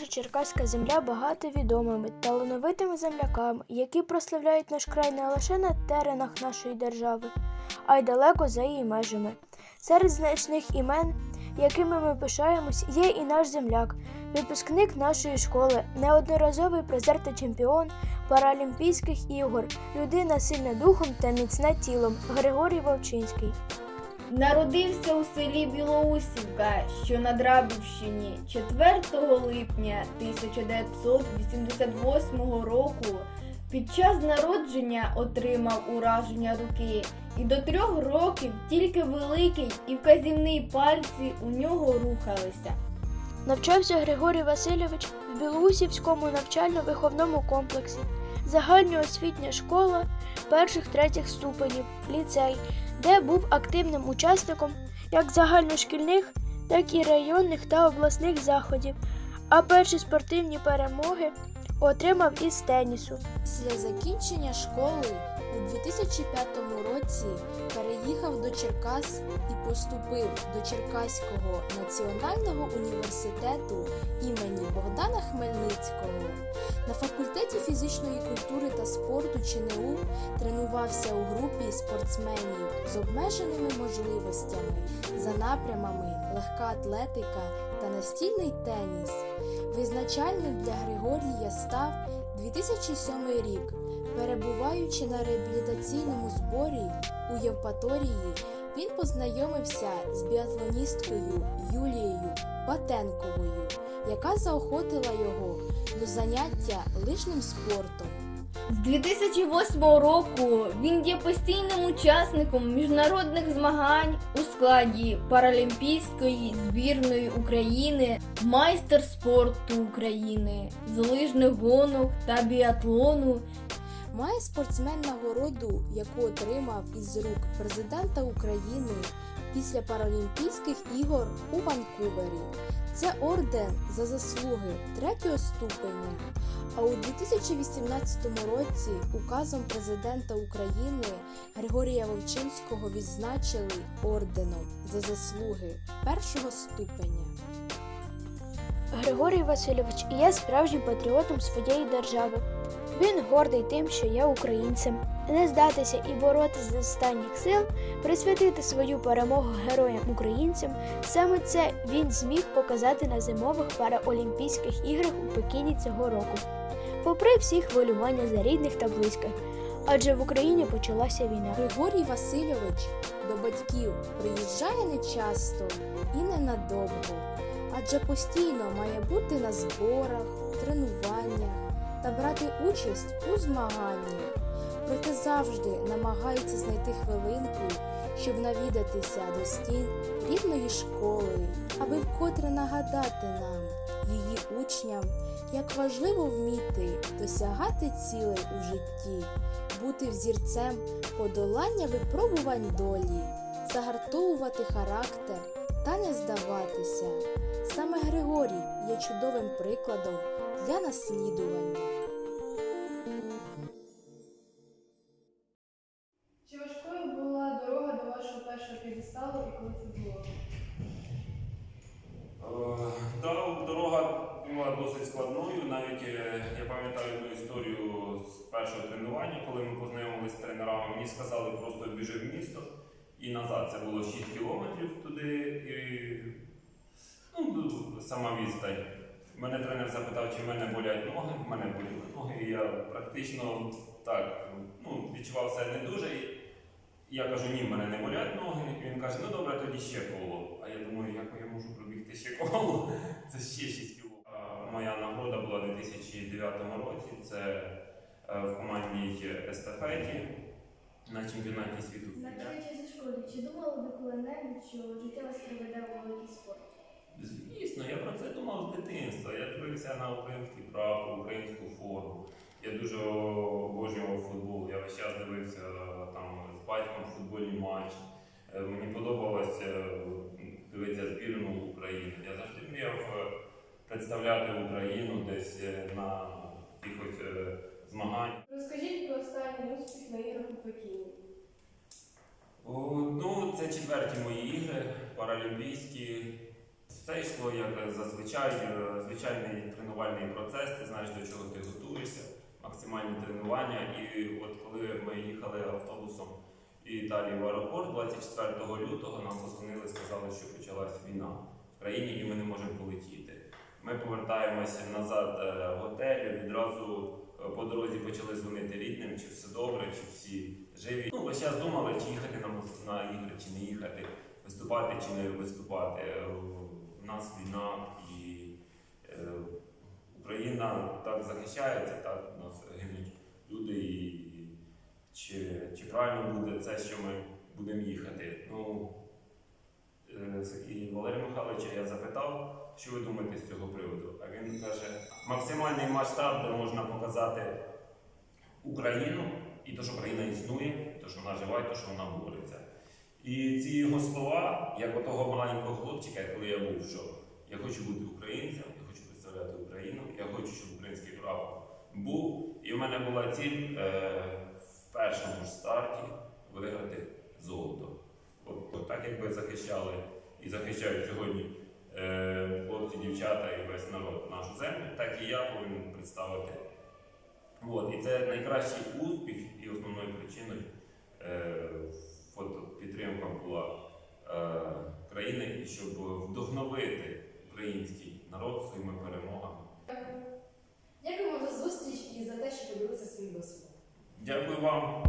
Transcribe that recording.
наша черкаська земля багата відомими, талановитими земляками, які прославляють наш край не лише на теренах нашої держави, а й далеко за її межами. Серед значних імен, якими ми пишаємось, є і наш земляк, випускник нашої школи, неодноразовий призер та чемпіон Паралімпійських ігор, людина сильна духом та міцна тілом Григорій Вовчинський. Народився у селі Білоусівка, що на Драбівщині 4 липня 1988 року. Під час народження отримав ураження руки, і до трьох років тільки великий і вказівний пальці у нього рухалися. Навчався Григорій Васильович в Білоусівському навчально-виховному комплексі, загальноосвітня школа перших третіх ступенів, ліцей, де був активним учасником як загальношкільних, так і районних та обласних заходів, а перші спортивні перемоги отримав із тенісу. Після закінчення школи у 2005 році переїхав до Черкас і поступив до Черкаського національного університету імені Богдана Хмельницького. На факультеті фізичної культури та спорту ЧНУ тренувався у групі спортсменів з обмеженими можливостями за напрямами легка атлетика та настільний теніс. Визначальним для Григорія став 2007 рік. Перебуваючи на реабілітаційному зборі у Євпаторії, він познайомився з біатлоністкою Юлією Батенковою, яка заохотила його до заняття лижним спортом. З 2008 року він є постійним учасником міжнародних змагань у складі Паралімпійської збірної України, майстер спорту України, з лижних гонок та біатлону. Має спортсмен нагороду, яку отримав із рук президента України після Паралімпійських ігор у Ванкувері. Це орден за заслуги третього ступеня. А у 2018 році указом президента України Григорія Вовчинського відзначили орденом за заслуги першого ступеня. Григорій Васильович є справжнім патріотом своєї держави. Він гордий тим, що є українцем, не здатися і боротися з останніх сил, присвятити свою перемогу героям-українцям. Саме це він зміг показати на зимових параолімпійських іграх у Пекіні цього року. Попри всі хвилювання за рідних та близьких, адже в Україні почалася війна. Григорій Васильович до батьків приїжджає нечасто і ненадовго, адже постійно має бути на зборах, тренуваннях та брати участь у змаганнях. Проте завжди намагається знайти хвилинку, щоб навідатися до стін рідної школи, аби вкотре нагадати нам, її учням, як важливо вміти досягати цілей у житті, бути взірцем подолання випробувань долі, загартовувати характер та не здаватися. Саме Григорій є чудовим прикладом для наслідування. Досить складною. Навіть е, я пам'ятаю одну історію з першого тренування, коли ми познайомилися з тренерами. Мені сказали просто біжи в місто і назад. Це було 6 кілометрів туди. І, ну, сама відстань. Мене тренер запитав, чи в мене болять ноги. В мене боліли ноги. І я практично так ну, відчував себе не дуже. Я кажу, ні, в мене не болять ноги. І він каже, ну добре, тоді ще коло. А я думаю, як я можу пробігти ще коло? Це ще 6 кіло. А, Моя нагорода була у 2009 році. Це е, в командній естафеті на чемпіонаті світу. Навчаючись у школі, чи думали ви коли-небудь, що життя вас приведе у великий спорт? Звісно, я про це думав з дитинства. Я дивився на український прапор, українську форму. Я дуже обожнював футбол. Я весь час дивився там з батьком футбольні матчі. Е, Мені подобалося е, дивитися збірну України. Я завжди мріяв е, представляти Україну десь е, на якихось е, змаганнях. Розкажіть про останній успіх на іграх у Пекіні. Ну, це четверті мої ігри паралімпійські. Все йшло як зазвичай, е, звичайний тренувальний процес, ти знаєш, до чого ти готуєшся, максимальні тренування. І от коли ми їхали автобусом і далі в аеропорт 24 лютого, нам позвонили, сказали, що почалась війна в країні і ми не можемо полетіти. Ми повертаємося назад е, в готель, відразу е, по дорозі почали дзвонити рідним, чи все добре, чи всі живі. Ну, весь час думали, чи їхати на, на ігри, чи не їхати, виступати чи не виступати. Е, У нас війна і е, Україна так захищається, так у нас гинуть люди. І чи, чи правильно буде це, що ми будемо їхати? Ну, е, і Валерія Михайловича я запитав, що ви думаєте з цього приводу. А він каже, максимальний масштаб, де можна показати Україну і те, що Україна існує, те, що вона жива, і те, що вона бореться. І ці його слова, як у того маленького хлопчика, коли я був, що я хочу бути українцем, я хочу представляти Україну, я хочу, щоб український прапор був. І в мене була ціль е, в першому ж старті виграти золото. От, от так якби захищали і захищають сьогодні е, хлопці, дівчата і весь народ нашу землю, так і я повинен представити. От, і це найкращий успіх і основною причиною е, підтримка була е, країни, щоб вдохновити український народ своїми перемогами. Дякуємо за зустріч і за те, що поділилися своїм досвідом. Дякую вам.